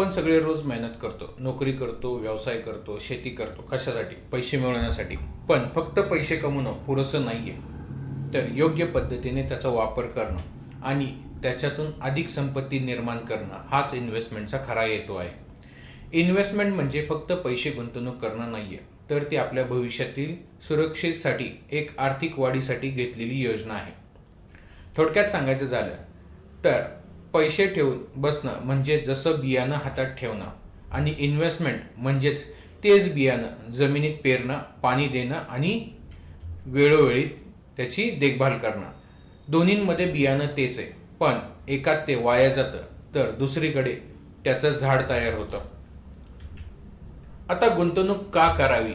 आपण सगळे रोज मेहनत करतो नोकरी करतो व्यवसाय करतो शेती करतो कशासाठी? पैसे मिळवण्यासाठी. पण फक्त पैसे कमवणं पुरेसं नाही आहे तर योग्य पद्धतीने त्याचा वापर करणं आणि त्याच्यातून अधिक संपत्ती निर्माण करणं हाच इन्व्हेस्टमेंटचा खरा येतो आहे. इन्व्हेस्टमेंट म्हणजे फक्त पैसे गुंतवणूक करणं नाही आहे तर ती आपल्या भविष्यातील सुरक्षेसाठी एक आर्थिक वाढीसाठी घेतलेली योजना आहे. थोडक्यात सांगायचं झालं तर पैसे ठेवून बसणं म्हणजे जसं बियाणं हातात ठेवणं आणि इन्व्हेस्टमेंट म्हणजेच तेच बियाणं जमिनीत पेरणं पाणी देणं आणि वेळोवेळी त्याची देखभाल करणं. दोन्हींमध्ये बियाणं तेच आहे पण एकात ते वाया जातं तर दुसरीकडे त्याचं झाड तयार होतं. आता गुंतवणूक का करावी?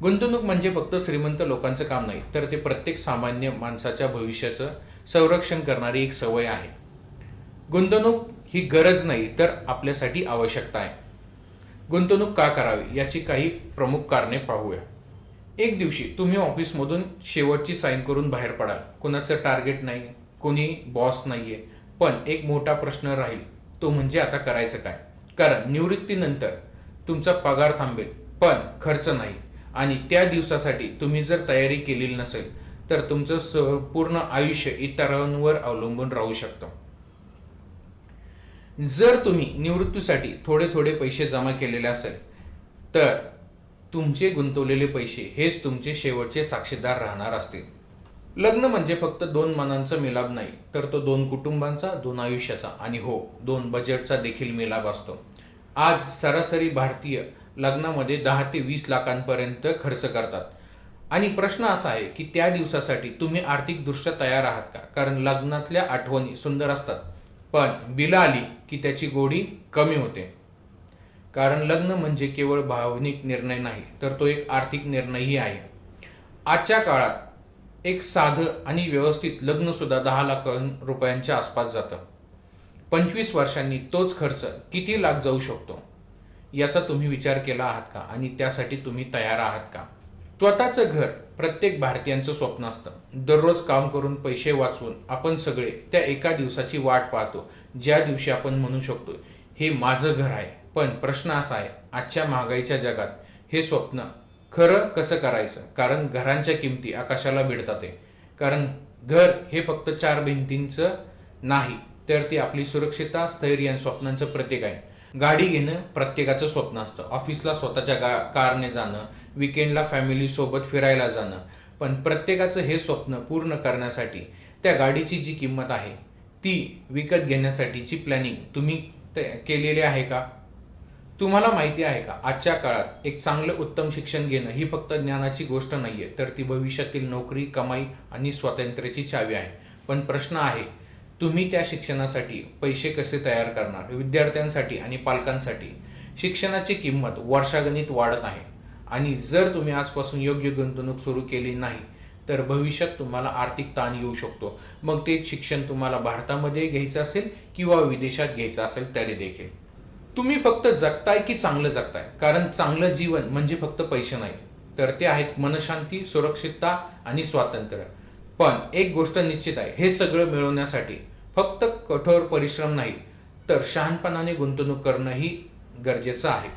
गुंतवणूक म्हणजे फक्त श्रीमंत लोकांचं काम नाही तर ते प्रत्येक सामान्य माणसाच्या भविष्याचं संरक्षण करणारी एक सवय आहे. गुंतवणूक ही गरज नाही तर आपल्यासाठी आवश्यकता आहे. गुंतवणूक का करावी याची काही प्रमुख कारणे पाहूया. एक दिवशी तुम्ही ऑफिसमधून शेवटची साईन करून बाहेर पडाल. कोणाचं टार्गेट नाही कोणी बॉस नाही आहे पण एक मोठा प्रश्न राहील तो म्हणजे आता करायचं काय? कारण निवृत्तीनंतर तुमचा पगार थांबेल पण खर्च नाही. आणि त्या दिवसासाठी तुम्ही जर तयारी केलेली नसेल तर तुमचं संपूर्ण आयुष्य इतरांवर अवलंबून राहू शकतं. जर तुम्ही निवृत्तीसाठी थोडे थोडे पैसे जमा केलेले असेल तर तुमचे गुंतवलेले पैसे हेच तुमचे शेवटचे साक्षीदार राहणार असतील. लग्न म्हणजे फक्त दोन मनांचा मिलाप नाही तर तो दोन कुटुंबांचा दोन आयुष्याचा. आणि हो दोन बजेटचा देखील मिलाप असतो. आज सरासरी भारतीय लग्नामध्ये दहा ते वीस लाखांपर्यंत खर्च करतात. आणि प्रश्न असा आहे की त्या दिवसासाठी तुम्ही आर्थिकदृष्ट्या तयार आहात का? कारण लग्नातल्या आठवणी सुंदर असतात. पण बिलं आली की त्याची गोडी कमी होते. कारण लग्न म्हणजे केवळ भावनिक निर्णय नाही तर तो एक आर्थिक निर्णयही आहे. आजच्या काळात एक साधं आणि व्यवस्थित लग्नसुद्धा दहा लाख रुपयांच्या आसपास जातं. पंचवीस वर्षांनी तोच खर्च किती लाख जाऊ शकतो? याचा तुम्ही विचार केला आहात का? आणि त्यासाठी तुम्ही तयार आहात का? स्वतःचं घर प्रत्येक भारतीयांचं स्वप्न असतं. दररोज काम करून पैसे वाचवून आपण सगळे त्या एका दिवसाची वाट पाहतो ज्या दिवशी आपण म्हणू शकतो हे माझं घर आहे. पण प्रश्न असा आहे आजच्या महागाईच्या जगात हे स्वप्न खरं कसं करायचं? कारण घरांच्या किमती आकाशाला भिडतात आहे कारण घर हे फक्त चार भिंतींचं नाही तर ती आपली सुरक्षितता स्थैर्य आणि स्वप्नांचं प्रतीक आहे. गाडी घेणं प्रत्येकाचं स्वप्न असतं. ऑफिसला स्वतःच्या गा कारने जाणं विकेंडला फॅमिलीसोबत फिरायला जाणं. पण प्रत्येकाचं हे स्वप्न पूर्ण करण्यासाठी त्या गाडीची जी किंमत आहे ती विकत घेण्यासाठीची प्लॅनिंग तुम्ही केलेली आहे का? तुम्हाला माहिती आहे का? आजच्या काळात एक चांगलं उत्तम शिक्षण घेणं ही फक्त ज्ञानाची गोष्ट नाही आहे तर ती भविष्यातील नोकरी कमाई आणि स्वातंत्र्याची चावी आहे. पण प्रश्न आहे तुम्ही त्या शिक्षणासाठी पैसे कसे तयार करणार? विद्यार्थ्यांसाठी आणि पालकांसाठी. शिक्षणाची किंमत वर्षागणित वाढत आहे. आणि जर तुम्ही आजपासून योग्य गुंतवणूक सुरू केली नाही तर भविष्यात तुम्हाला आर्थिक ताण येऊ शकतो. मग ते शिक्षण तुम्हाला भारतामध्ये घ्यायचं असेल किंवा विदेशात घ्यायचं असेल तरी देखील. तुम्ही फक्त जगताय की चांगलं जगताय? कारण चांगलं जीवन म्हणजे फक्त पैसे नाही. तर ते आहेत मनशांती सुरक्षितता आणि स्वातंत्र्य. पण एक गोष्ट निश्चित आहे हे सगळं मिळवण्यासाठी फक्त कठोर परिश्रम नाही तर शहाणपणाने गुंतवणूक करणंही गरजेचं आहे.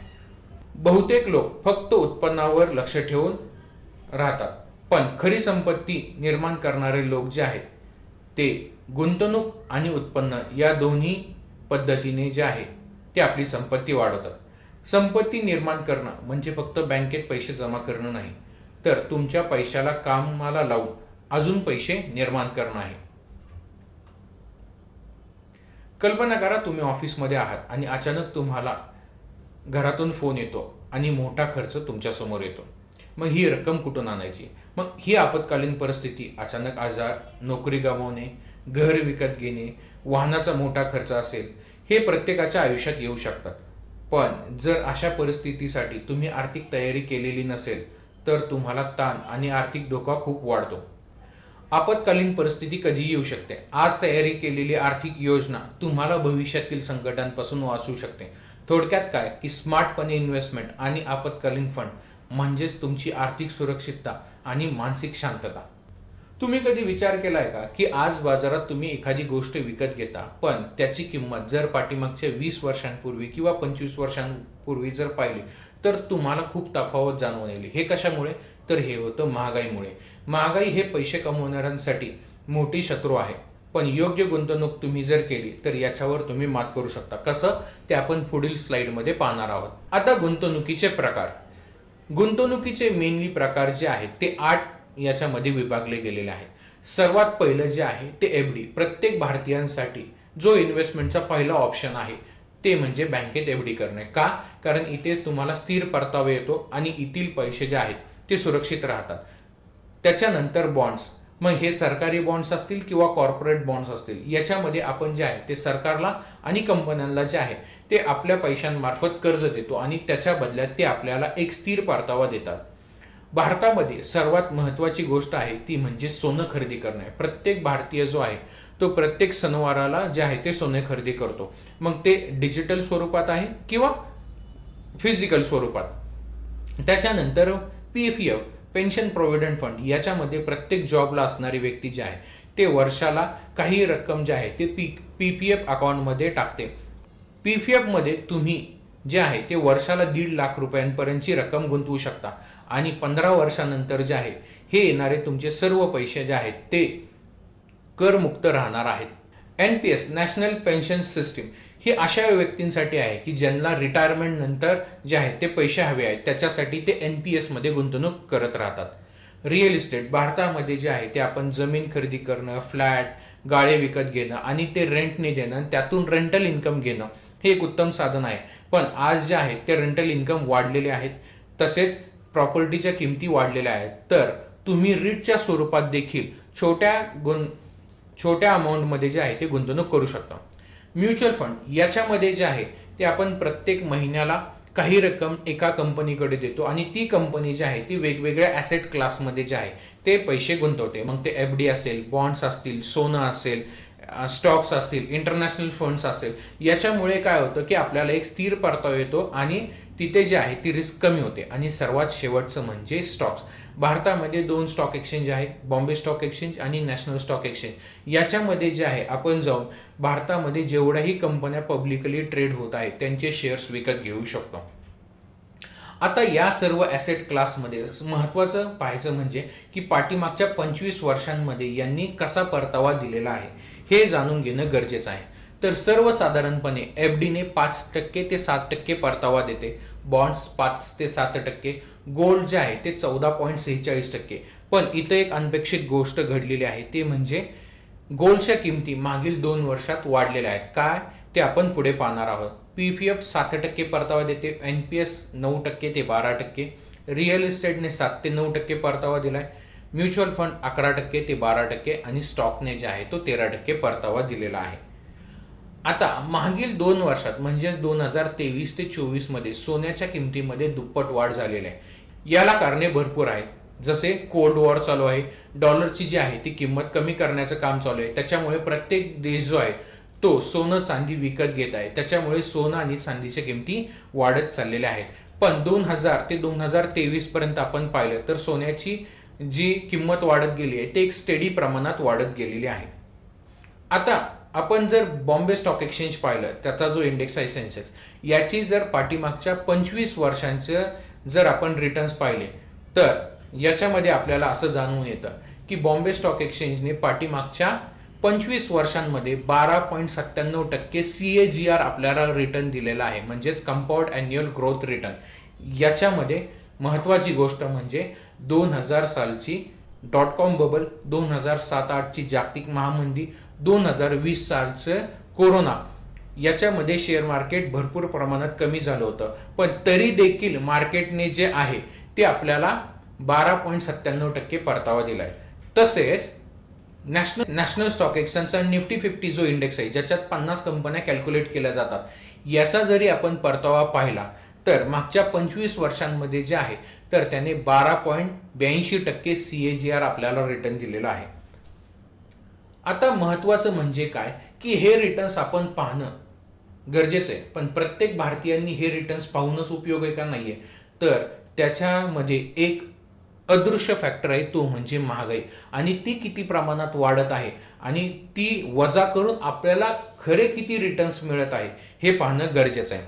बहुतेक लोक फक्त उत्पन्नावर लक्ष ठेवून राहतात पण खरी संपत्ती निर्माण करणारे लोक जे आहेत ते गुंतवणूक आणि उत्पन्न या दोन्ही पद्धतीने जे आहे ते आपली संपत्ती वाढवतात. संपत्ती निर्माण करणं म्हणजे फक्त बँकेत पैसे जमा करणं नाही तर तुमच्या पैशाला कामाला लावून अजून पैसे निर्माण करणं आहे. कल्पना करा तुम्ही ऑफिसमध्ये आहात आणि अचानक तुम्हाला घरातून फोन येतो आणि मोठा खर्च तुमच्यासमोर येतो. मग ही रक्कम कुठून आणायची? मग ही आपत्कालीन परिस्थिती अचानक आजार नोकरी गमावणे घर विकत घेणे वाहनाचा मोठा खर्च असेल हे प्रत्येकाच्या आयुष्यात येऊ शकतात. पण जर अशा परिस्थितीसाठी तुम्ही आर्थिक तयारी केलेली नसेल तर तुम्हाला ताण आणि आर्थिक धोका खूप वाढतो. आपत्कालीन परिस्थिती कधीही येऊ शकते. आज तयारी केलेली आर्थिक योजना तुम्हाला भविष्यातील संकटांपासून वाचू शकते. थोडक्यात काय? की स्मार्टपणे इन्व्हेस्टमेंट आणि आपत्कालीन फंड म्हणजेच तुमची आर्थिक सुरक्षितता आणि मानसिक शांतता. तुम्ही कधी विचार केलाय का? की आज बाजारात तुम्ही एखादी गोष्ट विकत घेता पण त्याची किंमत जर पाठीमागच्या वीस वर्षांपूर्वी किंवा पंचवीस वर्षांपूर्वी जर पाहिली तर तुम्हाला खूप तफावत जाणवून येईल. हे कशामुळे? तर हे होतं महागाईमुळे. महागाई हे पैसे कमवणाऱ्यांसाठी मोठी शत्रू आहे. पण योग्य गुंतवणूक तुम्ही जर केली तर याच्यावर तुम्ही मात करू शकता. कसं? ते आपण पुढील स्लाइडमध्ये पाहणार आहोत. आता गुंतवणुकीचे प्रकार. गुंतवणुकीचे मेनली प्रकार जे आहेत ते आठ याच्यामध्ये विभागले गेलेले आहेत. सर्वात पहिलं जे आहे ते एफ डी. प्रत्येक भारतीयांसाठी जो इन्व्हेस्टमेंटचा पहिला ऑप्शन आहे ते म्हणजे बँकेत एफ डी करणे का? कारण इथेच तुम्हाला स्थिर परतावा येतो आणि इथील पैसे जे आहेत ते सुरक्षित राहतात. त्याच्यानंतर बॉन्ड्स मग हे सरकारी बॉन्ड्स असतील किंवा कॉर्पोरेट बॉन्ड्स असतील याच्यामध्ये आपण जे आहे ते सरकारला आणि कंपन्यांना जे आहे ते आपल्या पैशांमार्फत कर्ज देतो आणि त्याच्या बदल्यात ते आपल्याला एक स्थिर परतावा देतात. भारतामध्ये सर्वात महत्त्वाची गोष्ट आहे ती म्हणजे सोनं खरेदी करणे. प्रत्येक भारतीय जो आहे तो प्रत्येक सणवाराला जे आहे ते सोने खरेदी करतो. मग ते डिजिटल स्वरूपात आहे किंवा फिजिकल स्वरूपात. त्याच्यानंतर P F F pension provident fund याच्यामध्ये प्रत्येक जॉबला असणारी व्यक्ती जी आहे ते वर्षाला काही रक्कम जे आहे ते पी पी पी एफ अकाउंटमध्ये टाकते. पी पी एफमध्ये तुम्ही जे आहे ते वर्षाला दीड लाख रुपयांपर्यंतची रक्कम गुंतवू शकता. आणि पंधरा वर्षानंतर जे आहे हे येणारे तुमचे सर्व पैसे जे आहेत ते करमुक्त राहणार आहेत. N P S national pension system. ही अशा व्यक्तींसाठी आहे की ज्यांना रिटायरमेंट नंतर जे आहे ते पैसे हवे आहेत त्याच्यासाठी ते एन पी एसमध्ये गुंतवणूक करत राहतात. रिअल इस्टेट भारतामध्ये जे आहे ते आपण जमीन खरेदी करणं फ्लॅट गाळे विकत घेणं आणि ते रेंटने देणं आणि त्यातून रेंटल इन्कम घेणं हे एक उत्तम साधन आहे. पण आज जे आहे ते रेंटल इन्कम वाढलेले आहेत तसेच प्रॉपर्टीच्या किमती वाढलेल्या आहेत. तर तुम्ही रीटच्या स्वरूपात देखील छोट्या गुं छोट्या अमाऊंटमध्ये जे आहे ते गुंतवणूक करू शकता. म्युच्युअल फंड याच्यामध्ये जे आहे ते आपण प्रत्येक महिन्याला काही रक्कम एका कंपनीकडे देतो आणि ती कंपनी जी आहे ती वेगवेगळ्या ॲसेट क्लासमध्ये जे आहे ते पैसे गुंतवते. मग ते एफ डी असेल बॉन्ड्स असतील सोनं असेल स्टॉक्स असतील इंटरनॅशनल फंड्स असेल याच्यामुळे काय होतं की आपल्याला एक स्थिर परतावा येतो आणि तिथे जे आहे ती रिस्क कमी होते. आणि सर्वात शेवटचं म्हणजे स्टॉक्स भारतामध्ये दोन स्टॉक एक्सचेंज आहेत बॉम्बे स्टॉक एक्सचेंज आणि नॅशनल स्टॉक एक्सचेंज याच्यामध्ये जे आहे आपण जाऊन भारतामध्ये जेवढ्याही कंपन्या पब्लिकली ट्रेड होत आहेत त्यांचे शेअर्स विकत घेऊ शकतो. आता या सर्व ॲसेट क्लासमध्ये महत्त्वाचं पाहायचं म्हणजे की पाठीमागच्या पंचवीस वर्षांमध्ये यांनी कसा परतावा दिलेला आहे हे जाणून घेणं गरजेचं आहे. तर सर्वसाधारणपणे एफ डीने पाच टक्के ते सात टक्के परतावा देते बॉन्ड्स पाच ते सात टक्के गोल्ड जे आहे ते चौदा पॉईंट सेहेचाळीस टक्के. पण इथं एक अनपेक्षित गोष्ट घडलेली आहे ते म्हणजे गोल्डच्या किमती मागील दोन वर्षात वाढलेल्या आहेत. काय? ते आपण पुढे पाहणार आहोत. पी पी एफ सात टक्के परतावा देते एन पी एस नऊ टक्के ते बारा टक्के रिअल इस्टेटने सात ते नऊ टक्के परतावा दिला आहे म्युच्युअल फंड अकरा टक्के ते बारा टक्के आणि स्टॉकने जे आहे तो तेरा टक्के परतावा दिलेला आहे. आता मागील दोन वर्षात म्हणजेच दोन हजार तेवीस ते चोवीसमध्ये सोन्याच्या किमतीमध्ये दुप्पट वाढ झालेली आहे. याला कारणे भरपूर आहेत. जसे कोल्ड वॉर चालू आहे डॉलरची जी आहे ती किंमत कमी करण्याचं काम चालू आहे. त्याच्यामुळे प्रत्येक देश जो आहे तो सोनं चांदी विकत घेत आहे. त्याच्यामुळे सोनं आणि चांदीच्या किमती वाढत चाललेल्या आहेत. पण दोन हजार ते दोन हजार तेवीस पर्यंत आपण पाहिलं तर सोन्याची जी किंमत वाढत गेली आहे ते एक स्टेडी प्रमाणात वाढत गेलेली आहे. आता आपण जर बॉम्बे स्टॉक एक्सचेंज पाहिलं त्याचा जो इंडेक्स आहे सेन्सेक्स याची जर पाठीमागच्या पंचवीस वर्षांचं जर आपण रिटर्न्स पाहिले तर याच्यामध्ये आपल्याला असं जाणवून येतं की बॉम्बे स्टॉक एक्सचेंजने पाठीमागच्या पंचवीस वर्षांमध्ये बारा पॉईंट सत्त्याण्णव टक्के सी ए जी आर आपल्याला रिटर्न दिलेला आहे. म्हणजेच कंपाऊंड अॅन्युअल ग्रोथ रिटर्न याच्यामध्ये महत्त्वाची गोष्ट म्हणजे दोन हजार सालची डॉट कॉम बबल दोन हजार सात आठची जागतिक महामंदी दोन हजार वीस सालचं कोरोना. याच्यामध्ये शेअर मार्केट भरपूर प्रमाणात कमी झालं होतं. पण तरी देखील मार्केटने जे आहे ते आपल्याला बारा पॉईंट सत्त्याण्णव टक्के परतावा दिलाय. तसेच नॅशनल नॅशनल स्टॉक एक्सचेंजचा निफ्टी फिफ्टी जो इंडेक्स आहे ज्याच्यात पन्नास कंपन्या कॅल्क्युलेट केल्या जातात याचा जरी आपण परतावा पाहिला तर मागच्या पंचवीस वर्षांमध्ये जे आहे तर त्याने बारा पॉईंट ब्याऐंशी टक्के सी ए जी आर आपल्याला रिटर्न दिलेला आहे. आता महत्त्वाचं म्हणजे काय की हे रिटर्न्स आपण पाहणं गरजेचं आहे. पण प्रत्येक भारतीयांनी हे रिटर्न्स पाहूनच उपयोग आहे का नाही आहे तर त्याच्यामध्ये एक अदृश्य फॅक्टर आहे तो म्हणजे महागाई. आणि ती किती प्रमाणात वाढत आहे? आणि ती वजा करून आपल्याला खरे किती रिटर्न्स मिळत आहे हे पाहणं गरजेचं आहे.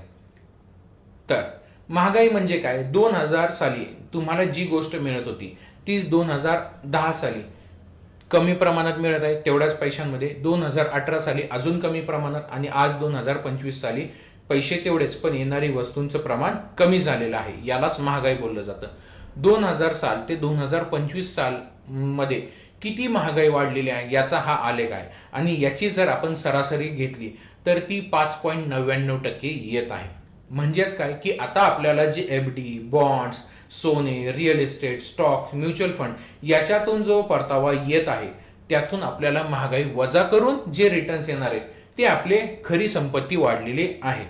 तर महागाई म्हणजे काय? दोन हजार साली तुम्हाला जी गोष्ट मिळत होती तीच दोन हजार दहा साली. कमी प्रमाणात मिळत आहे तेवढ्याच पैशांमध्ये. दोन हजार अठरा साली अजून कमी प्रमाणात आणि आज दोन हजार पंचवीस साली पैसे तेवढेच पण येणारी वस्तूंचं प्रमाण कमी झालेलं आहे. यालाच महागाई बोललं जातं. दोन हजार साल ते दोन हजार पंचवीस साल मध्ये किती महागाई वाढलेली आहे याचा हा आलेख आहे. आणि याची जर आपण सरासरी घेतली तर ती पाच पॉईंट नव्याण्णव टक्के येत आहे. म्हणजेच काय की आता आपल्याला जे एफ डी बॉन्ड्स सोने real estate stock mutual fund याच्यातून जो परतावा येत आहे त्यातून आपल्याला महागाई वजा करून जे रिटर्न्स येणार आहेत ते आपले खरी संपत्ती वाढलेली आहे.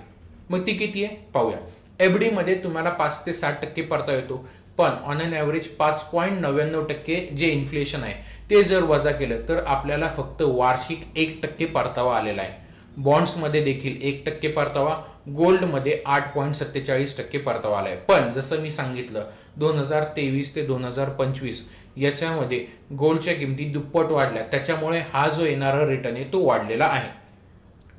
मग ती किती आहे? पाहूया. एफ डीमध्ये तुम्हाला पाच ते साठ टक्के परतावा येतो पण ऑन अन ॲव्हरेज पाच पॉईंट नव्याण्णव टक्के जे इन्फ्लेशन आहे ते जर वजा केलं तर आपल्याला फक्त वार्षिक एक टक्के परतावा आलेला आहे. बॉन्ड्समध्ये देखील एक टक्के परतावा गोल्डमध्ये आठ पॉईंट सत्तेचाळीस टक्के परतावा आलाय. पण जसं मी सांगितलं दोन हजार तेवीस ते दोन हजार पंचवीस याच्यामध्ये गोल्डच्या किमती दुप्पट वाढल्या. त्याच्यामुळे हा जो येणारा रिटर्न आहे तो वाढलेला आहे.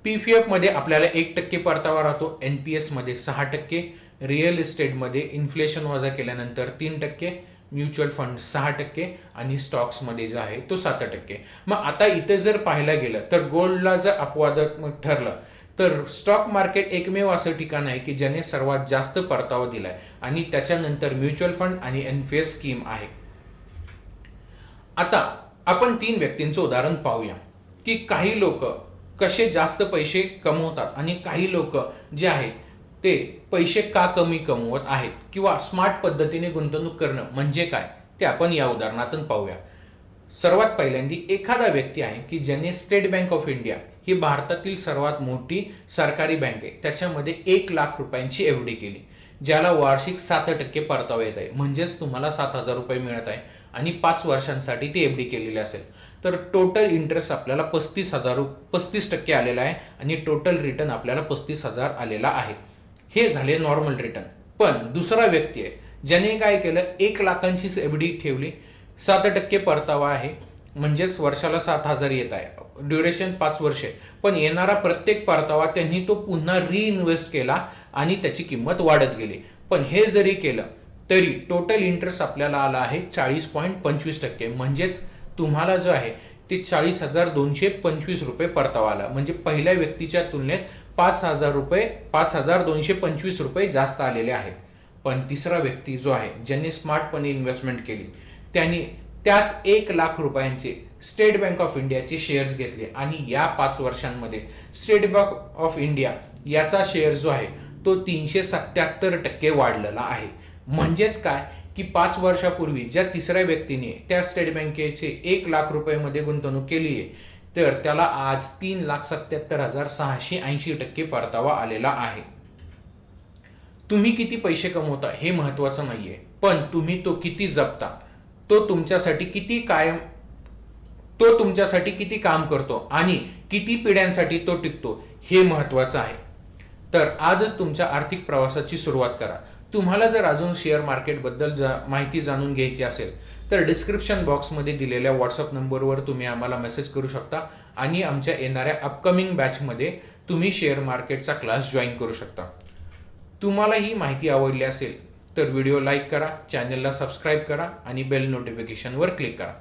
पी पी एफमध्ये आपल्याला एक टक्के परतावा राहतो. एन पी एसमध्ये सहा टक्के. रिअल इस्टेटमध्ये इन्फ्लेशन वजा केल्यानंतर तीन टक्के. म्युच्युअल फंड सहा टक्के आणि स्टॉक्समध्ये जो आहे तो सात टक्के. मग आता इथे जर पाहायला गेलं तर गोल्डला जर अपवादात्मक ठरलं तर स्टॉक मार्केट एकमेव असं ठिकाण आहे की ज्याने सर्वात जास्त परतावा दिलाय आणि त्याच्यानंतर म्युच्युअल फंड आणि एन पी एस स्कीम आहे. आता आपण तीन व्यक्तींचं उदाहरण पाहूया की काही लोक कसे जास्त पैसे कमवतात आणि काही लोक जे आहेत ते पैसे का कमी कमवत आहेत किंवा स्मार्ट पद्धतीने गुंतवणूक करणं म्हणजे काय? ते आपण या उदाहरणातून पाहूया. सर्वात पहिल्यांदी एखादा व्यक्ती आहे की ज्याने स्टेट बँक ऑफ इंडिया ही भारतातील सर्वात मोठी सरकारी बँक आहे. त्याच्यामध्ये एक लाख रुपयांची एफ डी केली. ज्याला वार्षिक सात टक्के परतावा येत आहे. म्हणजेच तुम्हाला सात हजार रुपये मिळत आहे आणि पाच वर्षांसाठी ती एफ डी केलेली असेल. तर टोटल इंटरेस्ट आपल्याला पस्तीस हजार पस्तीस टक्के आलेला आहे आणि टोटल रिटर्न आपल्याला पस्तीस हजार आलेला आहे. हे झाले नॉर्मल रिटर्न पण दुसरा व्यक्ती आहे ज्याने काय केलं एक लाखांचीच एफ डी ठेवली. सात टक्के परतावा आहे. म्हणजेच वर्षाला सात हजार येत आहे. ड्युरेशन पाच वर्षे. पण येणारा प्रत्येक परतावा त्यांनी तो पुन्हा रिइन्व्हेस्ट केला आणि त्याची किंमत वाढत गेली. पण हे जरी केलं तरी टोटल इंटरेस्ट आपल्याला आला आहे चाळीस पॉईंट पंचवीस टक्के. म्हणजेच तुम्हाला जो आहे ते चाळीस हजार दोनशे पंचवीस रुपये परतावा आला. म्हणजे पहिल्या व्यक्तीच्या तुलनेत पाच हजार रुपये पाच हजार दोनशे पंचवीस रुपये जास्त आलेले आहेत. पण तिसरा व्यक्ती जो आहे ज्यांनी स्मार्टपणे इन्व्हेस्टमेंट केली त्यांनी त्याच एक लाख रुपयांचे स्टेट बँक ऑफ इंडियाचे शेअर्स घेतले. आणि या पाच वर्षांमध्ये स्टेट बँक ऑफ इंडिया याचा शेअर जो आहे तो तीनशे सत्याहत्तर टक्के वाढलेला आहे. म्हणजेच काय? की पाच वर्षापूर्वी ज्या तिसऱ्या व्यक्तीने त्या स्टेट बँकेचे एक लाख रुपयामध्ये गुंतवणूक केली आहे तर त्याला आज तीन लाख सत्याहत्तर हजार सहाशे ऐंशी टक्के परतावा आलेला आहे. तुम्ही किती पैसे कमवता हे महत्वाचं नाहीये पण तुम्ही तो किती जपता तो तुमच्यासाठी किती कायम तो तुमच्यासाठी किती काम करतो आणि किती पिढ्यांसाठी तो टिकतो हे महत्वाचं आहे. तर आजच तुमच्या आर्थिक प्रवासाची सुरुवात करा. तुम्हाला जर अजून शेअर मार्केटबद्दल जा माहिती जाणून घ्यायची असेल तर डिस्क्रिप्शन बॉक्समध्ये दिलेल्या व्हॉट्सअप नंबरवर तुम्ही आम्हाला मेसेज करू शकता आणि आमच्या येणाऱ्या अपकमिंग बॅचमध्ये तुम्ही शेअर मार्केटचा क्लास जॉईन करू शकता. तुम्हाला ही माहिती आवडली असेल तर व्हिडिओ लाईक करा चॅनलला सबस्क्राईब करा आणि बेल नोटिफिकेशनवर क्लिक करा.